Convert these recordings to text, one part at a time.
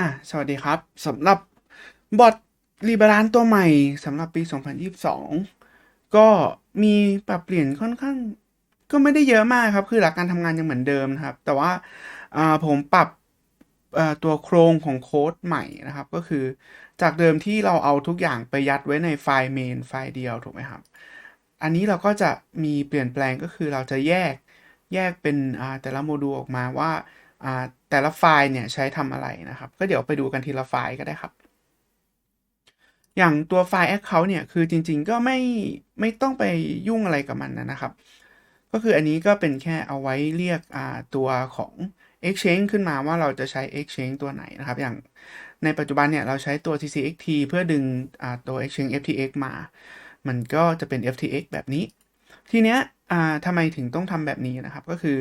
อะสวัสดีครับสำหรับบอทรีบาลานตัวใหม่สำหรับปี 2022 ก็มีปรับเปลี่ยนค่อนข้าง ก็ไม่ได้เยอะมากครับ คือหลักการทำงานยังเหมือนเดิมนะครับ แต่ว่าอ่าผมปรับอ่อตัวโครงของโค้ดใหม่นะครับ ก็คือจากเดิมที่เราเอาทุกอย่างไปยัดไว้ในไฟล์ main ไฟล์เดียวถูกไหมครับ อันนี้เราก็จะมีเปลี่ยนแปลงก็คือเราจะแยกแยกเป็นอ่าแต่ละโมดูลออกมาว่าอ่า แต่ละไฟล์เนี่ยใช้ทำอะไรนะครับ ก็เดี๋ยวไปดูกันทีละไฟล์ก็ได้ครับ อย่างตัวไฟล์ Account เนี่ยคือจริงๆก็ไม่ไม่ต้องไปยุ่งอะไรกับมันนะครับ ก็คืออันนี้ก็เป็นแค่เอาไว้เรียกอ่าตัวของ Exchange ขึ้นมาว่าเราจะใช้ Exchange ตัวไหนนะครับ อย่างในปัจจุบันเนี่ยเราใช้ตัว TCXT เพื่อดึงอ่าตัว Exchange FTX มา มันก็จะเป็น FTX แบบนี้ ทีเนี้ย อ่าทำไมถึงต้องทำแบบนี้นะครับ ก็คือ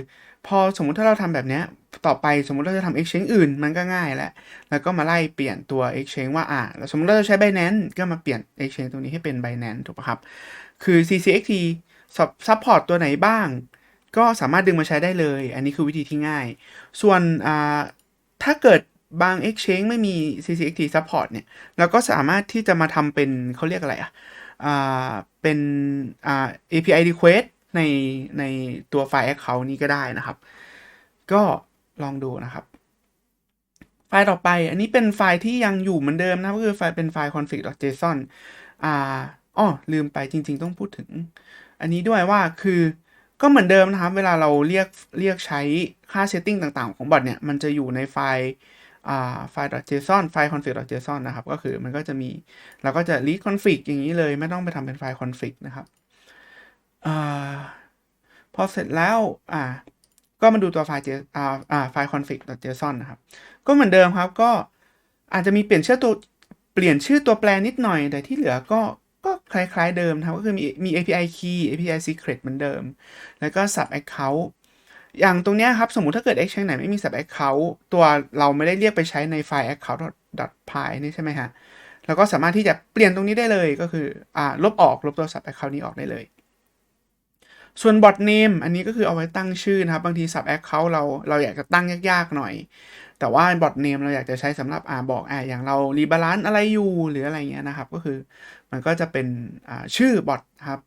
พอสมมุติถ้าเราทำแบบนี้ต่อไปสมมุติเราจะทำ exchange อื่นมันก็ง่ายแล้ว แล้วก็มาไล่เปลี่ยนตัว exchange ว่าอ่าสมมุติเราจะใช้ Binance ก็มาเปลี่ยน exchange ตัวนี้ให้เป็น Binance ถูกปะครับ คือ CCXT ซัพพอร์ตตัวไหนบ้าง ก็สามารถดึงมาใช้ได้เลย อันนี้คือวิธีที่ง่าย ส่วนอ่าถ้าเกิดบาง exchange ไม่มี CCXT support เนี่ยเราก็สามารถที่จะมาทำเป็นเขาเรียกอะไรอะอ่าเป็นอ่า API request ในในตัวไฟล์ account นี้ก็ได้นะครับ ก็ลองดูนะครับ ไฟล์ต่อไปอันนี้เป็นไฟล์ที่ยังอยู่เหมือนเดิมนะก็คือไฟล์เป็นไฟล์ config.json อ่าอ้อลืมไปจริง ๆ ต้องพูดถึง อันนี้ด้วยว่าคือก็เหมือนเดิมนะครับ เวลาเราเรียกเรียกใช้ค่า setting ต่างๆ ของบอทเนี่ย มันจะอยู่ในไฟล์อ่าไฟล์ .json ไฟล์ config.json นะครับ ก็คือมันก็จะมี เราก็จะ read config อย่างนี้เลย ไม่ต้องไปทำเป็นไฟล์ config นะครับ อ่าพอเสร็จแล้ว อ่า ก็มาดูตัวไฟล์ J อ่าอ่าไฟล์ config.json นะครับ ก็เหมือนเดิมครับ ก็อาจจะมีเปลี่ยนชื่อตัวเปลี่ยนชื่อตัวแปรนิดหน่อย แต่ที่เหลือก็ก็คล้าย ๆ เดิมครับ ก็คือมีมี API key API secret เหมือนเดิม แล้วก็ sub account อย่างตรงนี้ครับ สมมติถ้าเกิด exchange ไหนไม่มี sub account ตัวเราไม่ได้เรียกไปใช้ในไฟล์ account.py นี่ใช่ไหมฮะเราก็สามารถที่จะเปลี่ยนตรงนี้ได้เลยก็คืออ่าลบออกลบตัว sub account นี้ออกได้เลย ส่วน bot name อันนี้ก็คือเอาไว้ตั้งชื่อนะครับ บางที sub account เราเราอยากจะตั้งยากๆหน่อย แต่ว่า bot name เราอยากจะใช้สำหรับอ่าบอกอ่าอย่างเรารีบาลานซ์อะไรอยู่หรืออะไรเงี้ยนะครับ ก็คือมันก็จะเป็นอ่าชื่อบอทครับ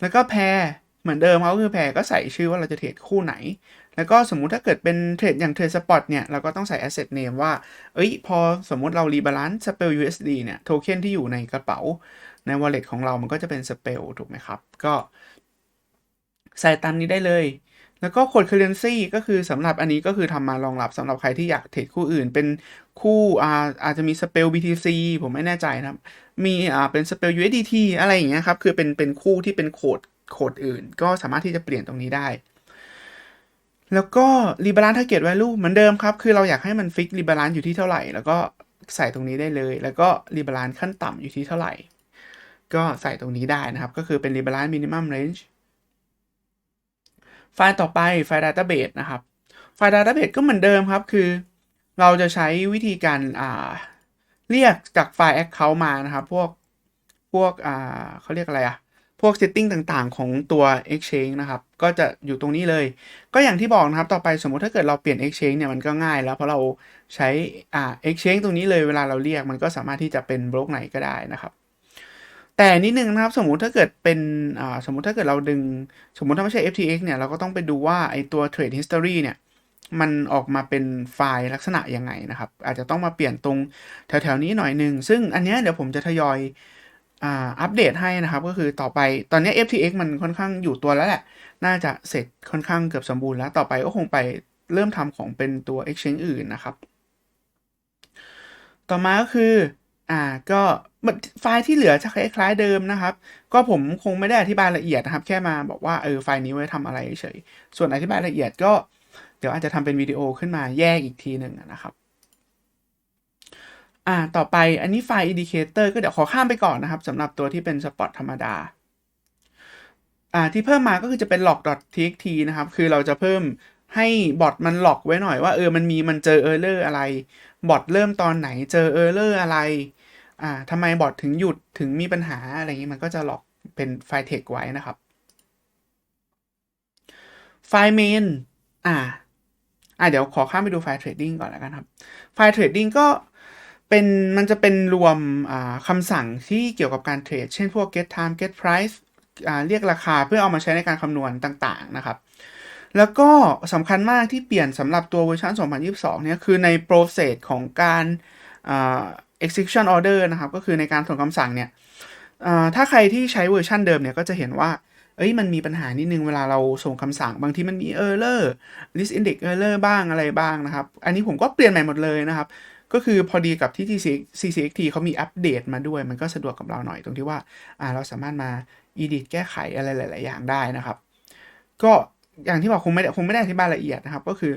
แล้วก็แพรเหมือนเดิมเขาคือแพรก็ใส่ชื่อว่าเราจะเทรดคู่ไหน แล้วก็สมมุติถ้าเกิดเป็นเทรดอย่างเทรดสปอตเนี่ย เราก็ต้องใส่ asset name ว่า เอ้ย พอสมมุติเรารีบาลานซ์สเปล USD เนี่ย โทเค็นที่อยู่ในกระเป๋าใน wallet ของเรามันก็จะเป็นสเปลถูกไหมครับ ก็ ใส่ตามนี้ได้เลย แล้วก็โคด currency ก็คือสำหรับอันนี้ก็คือทำมารองรับสำหรับใครที่อยากเทรดคู่อื่น เป็นคู่อาอาจจะมีสเปล BTC ผมไม่แน่ใจนะครับ มีอ่าเป็นสเปล USDT อะไรอย่างเงี้ยครับ คือเป็นเป็นคู่ที่เป็นโคดโคดอื่น ก็สามารถที่จะเปลี่ยนตรงนี้ได้แล้วก็รีบาลานซ์ target value เหมือนเดิมครับ คือเราอยากให้มันฟิกรีบาลานซ์อยู่ที่เท่าไหร่ แล้วก็ใส่ตรงนี้ได้เลย แล้วก็รีบาลานซ์ขั้นต่ำอยู่ที่เท่าไหร่ ก็ใส่ตรงนี้ได้นะครับ ก็คือเป็นรีบาลานซ์ minimum range ฟล์ต่อไปไฟล์ database นะครับ ไฟล์ database ก็เหมือนเดิมครับ คือ เราจะใช้วิธีการอ่าเรียกจากไฟล์ account มานะครับ พวก พวกอ่าเขาเรียกอะไรอะพวก setting ต่างๆ ของตัว exchange นะครับ ก็จะอยู่ตรงนี้เลย ก็อย่างที่บอกนะครับ ต่อไปสมมุติถ้าเกิดเราเปลี่ยน exchange เนี่ย มันก็ง่ายแล้ว เพราะเราใช้อ่า exchange ตรงนี้เลย เวลาเราเรียกมันก็สามารถที่จะเป็นบล็อกไหนก็ได้นะครับ แต่นิดนึงนะครับ สมมุติถ้าเกิดเป็นอ่าสมมุติถ้าเกิดเราดึง สมมุติถ้าไม่ใช่ FTX เนี่ย เราก็ต้องไปดูว่าไอตัว trade history เนี่ย มันออกมาเป็นไฟล์ลักษณะยังไงนะครับ อาจจะต้องมาเปลี่ยนตรงแถวๆนี้หน่อยหนึ่ง ซึ่งอันเนี้ยเดี๋ยวผมจะทยอยอัปเดตให้นะครับ ก็คือต่อไปตอนนี้ FTX มันค่อนข้างอยู่ตัวแล้วแหละ น่าจะเสร็จค่อนข้างเกือบสมบูรณ์แล้ว ต่อไปก็คงไปเริ่มทำของเป็นตัว exchange อื่นนะครับ ต่อมาก็คืออ่าก็ ไฟล์ที่เหลือจะคล้ายๆเดิมนะครับ ก็ผมคงไม่ได้อธิบายละเอียดนะครับ แค่มาบอกว่าเออไฟล์นี้ไว้ทำอะไรเฉย ส่วนอธิบายละเอียดก็เดี๋ยวอาจจะทำเป็นวิดีโอขึ้นมาแยกอีกทีหนึ่งนะครับอ่าต่อไปอันนี้ไฟล์ indicator ก็เดี๋ยวขอข้ามไปก่อนนะครับสำหรับตัวที่เป็น spot ธรรมดาอ่าที่เพิ่มมาก็คือจะเป็น log.txt นะครับ คือเราจะเพิ่มให้บอทมันหลอกไว้หน่อยว่าเออมันมีมันเจอ error อะไร บอทเริ่มตอนไหนเจอ error อะไร อ่าทำไมบอทถึงหยุดถึงมีปัญหาอะไรอย่างนี้มันก็จะหลอกเป็นไฟล์ text ไว้นะครับ ไฟล์ main อ่าอะเดี๋ยวขอข้ามไปดูไฟล์ trading ก่อนแล้วกันครับ ไฟล์ trading ก็เป็นมันจะเป็นรวมอ่าคำสั่งที่เกี่ยวกับการเทรด เช่นพวก get time get price อ่าเรียกราคาเพื่อเอามาใช้ในการคำนวณต่างๆนะครับ แล้วก็สำคัญมากที่เปลี่ยนสำหรับตัวเวอร์ชัน2022 เนี่ยคือใน process ของการอ่า execution order นะครับ ก็คือในการส่งคำสั่งเนี่ยถ้าใครที่ใช้เวอร์ชันเดิมเนี่ยก็จะเห็นว่าเอ้ยมันมีปัญหานิดนึงเวลาเราส่งคำสั่ง บางทีมันมี error list index error บ้างอะไรบ้างนะครับ อันนี้ผมก็เปลี่ยนใหม่หมดเลยนะครับ ก็คือพอดีกับที่ CCXT เขามีอัปเดตมาด้วย มันก็สะดวกกับเราหน่อยตรงที่ว่าอ่าเราสามารถมา edit แก้ไขอะไรหลาย ๆ อย่างได้นะครับ ก็อย่างที่บอกคงไม่ได้คงไม่ได้อธิบายละเอียดนะครับ ก็คือ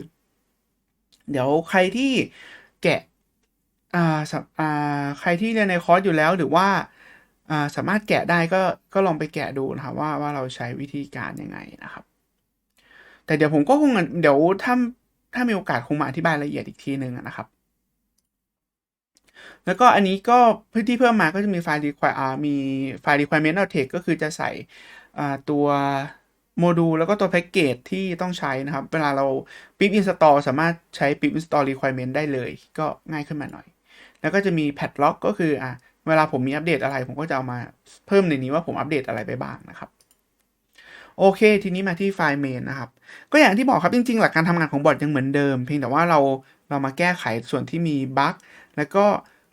เดี๋ยวใครที่แกะ อ่าสำอ่าใครที่เรียนในคอร์สอยู่แล้วหรือว่าอ่าสามารถแกะได้ก็ก็ลองไปแกะดูนะครับว่าว่าเราใช้วิธีการยังไงนะครับ แต่เดี๋ยวผมก็คงเดี๋ยวถ้าถ้ามีโอกาสคงมาอธิบายละเอียดอีกทีหนึ่งนะครับ แล้วก็อันนี้ก็พื้นที่เพิ่มมาก็จะมีไฟล์ require อ่ามีไฟล์ requirement of text ก็คือจะใส่อ่าตัวโมดูลแล้วก็ตัวแพ็กเกจที่ต้องใช้นะครับ เวลาเรา pip install สามารถใช้ pip install requirement ได้เลย ก็ง่ายขึ้นมาหน่อย แล้วก็จะมี padlock ก็คืออะเวลาผมมีอัปเดตอะไร ผมก็จะเอามาเพิ่มในนี้ว่าผมอัปเดตอะไรไปบ้างนะครับโอเค ทีนี้มาที่ไฟล์ main นะครับ ก็อย่างที่บอกครับจริงๆ หลักการทำงานของบอทยังเหมือนเดิม เพียงแต่ว่าเราเรามาแก้ไขส่วนที่มีบั๊กแล้วก็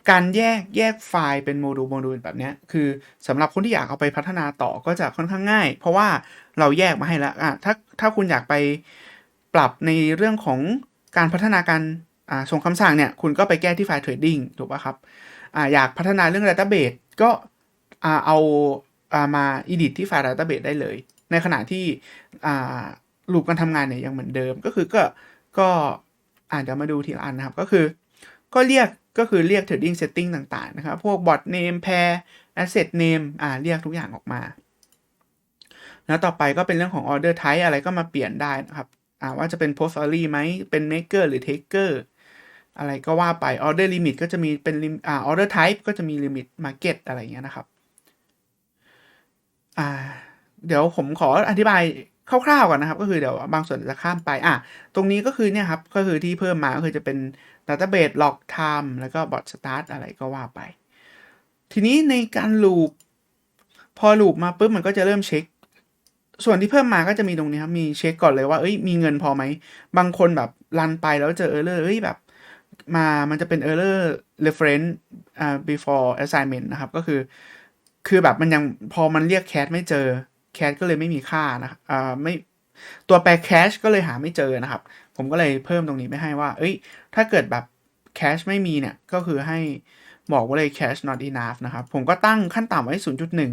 การแยกแยกไฟล์เป็นโมดูลโมดูลแบบนี้คือสำหรับคนที่อยากเอาไปพัฒนาต่อก็จะค่อนข้างง่าย เพราะว่าเราแยกมาให้แล้วอะถ้าถ้าคุณอยากไปปรับในเรื่องของการพัฒนาการ ส่งคำสั่งเนี่ยคุณก็ไปแก้ที่ไฟล์ trading ถูกป่ะครับออยากพัฒนาเรื่อง database ก็อ่าเอาอ่ามา edit ที่ไฟล์ database ได้เลย ในขณะที่ลูปการทำงานเนี่ยยังเหมือนเดิมก็คือก็ก็อาเดี๋ยวมาดูทีละอันนะครับ ก็คือก็เรียกก็คือเรียก trading setting ต่างๆ นะครับ พวก bot name pair asset name อ่าเรียกทุกอย่างออกมา แล้วต่อไปก็เป็นเรื่องของ order type อะไรก็มาเปลี่ยนได้นะครับว่าจะเป็น post only ไหมเป็น maker หรือ taker อะไรก็ว่าไป order limit ก็จะมีเป็นอ่า order type ก็จะมี limit market อะไรอย่างเงี้ยนะครับอ่าเดี๋ยวผมขออธิบายคร่าวๆก่อนนะครับ ก็คือเดี๋ยวบางส่วนจะข้ามไปอะตรงนี้ก็คือเนี่ยครับก็คือที่เพิ่มมาก็คือจะเป็น database log time แล้วก็ bot start อะไรก็ว่าไป ทีนี้ในการลูปพอลูปมาปุ๊บมันก็จะเริ่มเช็ค ส่วนที่เพิ่มมาก็จะมีตรงนี้ครับ มีเช็คก่อนเลยว่าเอ้ยมีเงินพอไหม บางคนแบบรันไปแล้วเจอ error เอ้ยแบบ มามันจะเป็น error reference อ่า before assignment นะครับ ก็คือ คือแบบมันยังพอมันเรียก cache ไม่เจอ cache ก็เลยไม่มีค่านะอ่าไม่ตัวแปร cache ก็เลยหาไม่เจอนะครับ ผมก็เลยเพิ่มตรงนี้ไปให้ว่า เอ้ย ถ้าเกิดแบบ cache ไม่มีเนี่ย ก็คือให้บอกว่าเลย cache not enough นะครับ ผมก็ตั้งขั้นต่ำไว้ 0.1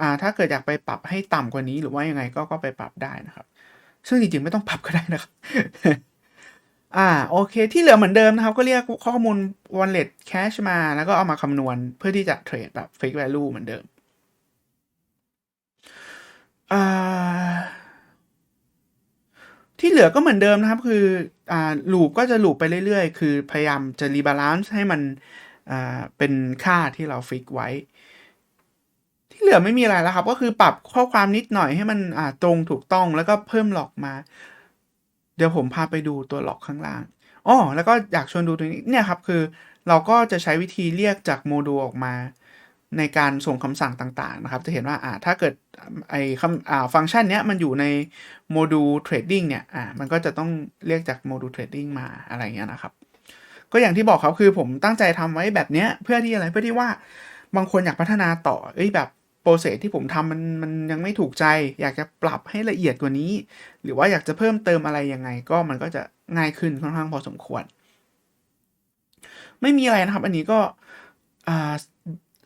อ่าถ้าเกิดอยากไปปรับให้ต่ำกว่านี้หรือว่ายังไงก็ก็ไปปรับได้นะครับ ซึ่งจริงๆ ไม่ต้องปรับก็ได้นะครับ อ่าโอเคที่เหลือเหมือนเดิมนะครับ ก็เรียกข้อมูล wallet cache มา แล้วก็เอามาคำนวณเพื่อที่จะเทรดแบบ fake value เหมือนเดิมอ่าที่เหลือก็เหมือนเดิมนะครับ คืออ่าลูปก็จะลูปไปเรื่อยๆ คือพยายามจะ rebalance ให้มันอ่าเป็นค่าที่เราฟิกไว้ ที่เหลือไม่มีอะไรแล้วครับ ก็คือปรับข้อความนิดหน่อยให้มันอ่าตรงถูกต้องแล้วก็เพิ่มหลอกมา เดี๋ยวผมพาไปดูตัวหลอกข้างล่างอ๋อแล้วก็อยากชวนดูตัวนี้เนี่ยครับคือเราก็จะใช้วิธีเรียกจากโมดูลออกมา ในการส่งคำสั่งต่างๆนะครับ จะเห็นว่าอ่าถ้าเกิดไอ้คำอ่าฟังก์ชันเนี้ยมันอยู่ในโมดูล trading เนี่ยอ่ามันก็จะต้องเรียกจากโมดูล trading มาอะไรเงี้ยนะครับ ก็อย่างที่บอกครับคือผมตั้งใจทำไว้แบบเนี้ยเพื่อที่อะไรเพื่อที่ว่าบางคนอยากพัฒนาต่อเอ้ยแบบ โปรเซสที่ผมทำมันมันยังไม่ถูกใจ อยากจะปรับให้ละเอียดกว่านี้ หรือว่าอยากจะเพิ่มเติมอะไรยังไง ก็มันก็จะง่ายขึ้นค่อนข้างพอสมควร ไม่มีอะไรนะครับ อันนี้ก็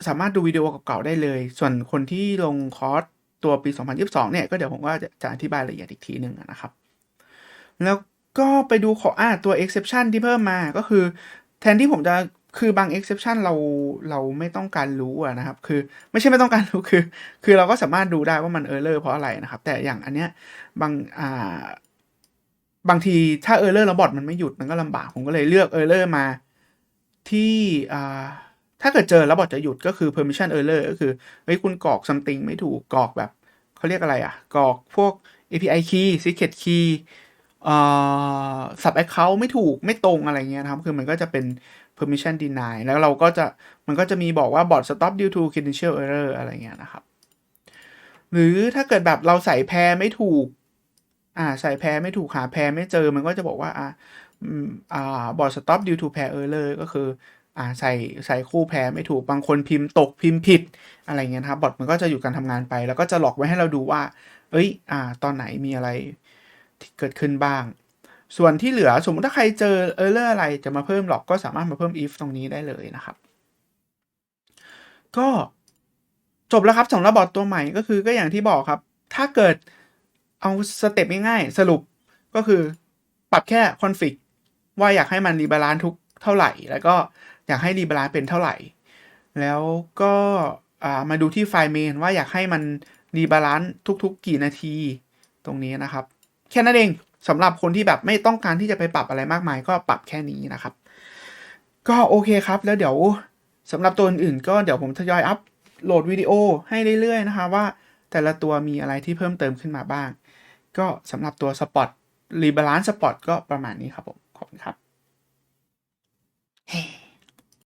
สามารถดูวิดีโอเก่าๆได้เลย ส่วนคนที่ลงคอร์สตัวปี 2022 เนี่ย ก็เดี๋ยวผมก็จะจะอธิบายละเอียดอีกทีหนึ่งนะครับ แล้วก็ไปดูขออ่าตัว exception ที่เพิ่มมาก็คือ แทนที่ผมจะ คือบาง exception เราเราไม่ต้องการรู้อะนะครับ คือไม่ใช่ไม่ต้องการรู้คือ คือเราก็สามารถดูได้ว่ามัน error เพราะอะไรนะครับ แต่อย่างอันเนี้ยบางอ่าบางทีถ้า error แล้วบอทมันไม่หยุดมันก็ลำบาก ผมก็เลยเลือก error มาที่อ่าถ้าเกิดเจอแล้วบอทจะหยุดก็คือ permission error ก็คือเฮ้ยคุณกรอก something ไม่ถูกกรอกแบบเขาเรียกอะไรอะกรอกพวก API key secret key เอ่อ sub account ไม่ถูกไม่ตรงอะไรเงี้ยนะครับ คือมันก็จะเป็น permission deny แล้วเราก็จะมันก็จะมีบอกว่า bot stop due to credential error อะไรเงี้ยนะครับ หรือถ้าเกิดแบบเราใส่แพรไม่ถูก อ่าใส่แพรไม่ถูกหาแพรไม่เจอมันก็จะบอกว่าอ่าอ่า bot stop due to pair error ก็คืออ่าใส่ใส่คู่แพรไม่ถูกบางคนพิมพ์ตกพิมพ์ผิดอะไรเงี้ยนะครับบอทมันก็จะอยู่การทำงานไป แล้วก็จะหลอกไว้ให้เราดูว่า เอ้ยอ่าตอนไหนมีอะไรที่เกิดขึ้นบ้าง ส่วนที่เหลือสมมติถ้าใครเจอ error อะไรจะมาเพิ่มหลอกก็สามารถมาเพิ่ม if ตรงนี้ได้เลยนะครับ ก็จบแล้วครับสำหรับบอทตัวใหม่ก็คือก็อย่างที่บอกครับ ถ้าเกิดเอาสเต็ปง่ายๆ สรุปก็คือปรับแค่คอนฟิกว่าอยากให้มันรีบาลานซ์ทุกเท่าไหร่ แล้วก็อยากให้รีบาลานซ์เป็นเท่าไหร่ แล้วก็มาดูที่ไฟล์เมนว่าอยากให้มันรีบาลานซ์ทุกๆ กี่นาทีตรงนี้นะครับ แค่นั้นเอง สำหรับคนที่แบบไม่ต้องการที่จะไปปรับอะไรมากมาย ก็ปรับแค่นี้นะครับ ก็โอเคครับแล้วเดี๋ยวสำหรับตัวอื่นก็เดี๋ยวผมทยอยอัพโหลดวิดีโอให้เรื่อยๆนะคะว่าแต่ละตัวมีอะไรที่เพิ่มเติมขึ้นมาบ้าง ก็สำหรับตัว Spot r e b า l a n c e Spot ก็ประมาณนี้ครับผม ขอบคุณครับ hey.